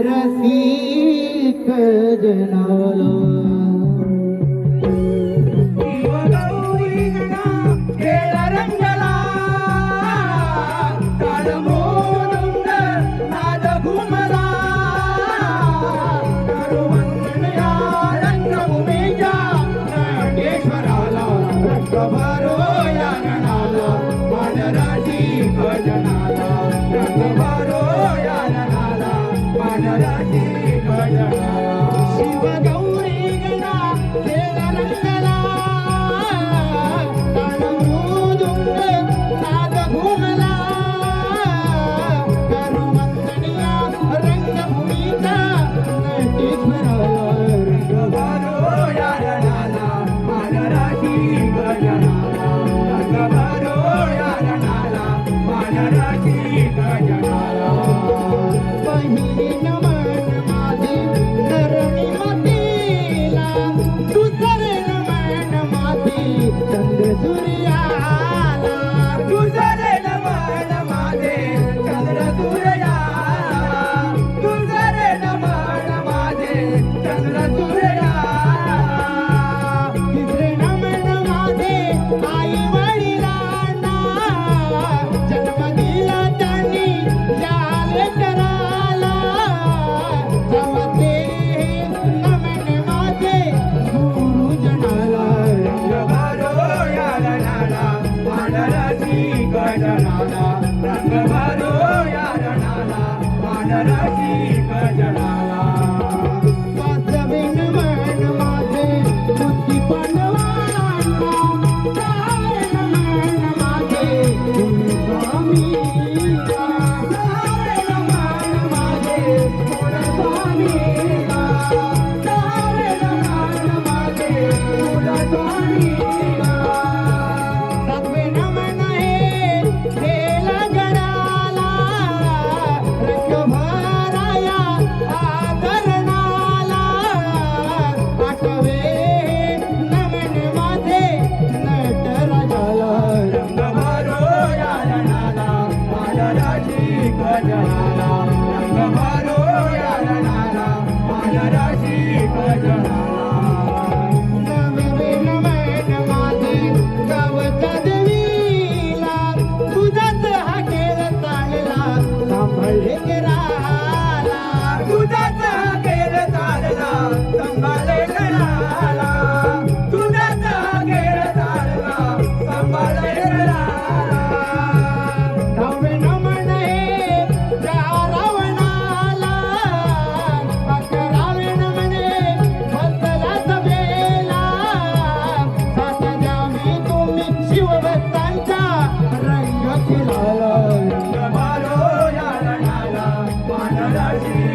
رفيق جنالك Come on. I'm Bajarani, Bajarani. Kali Kali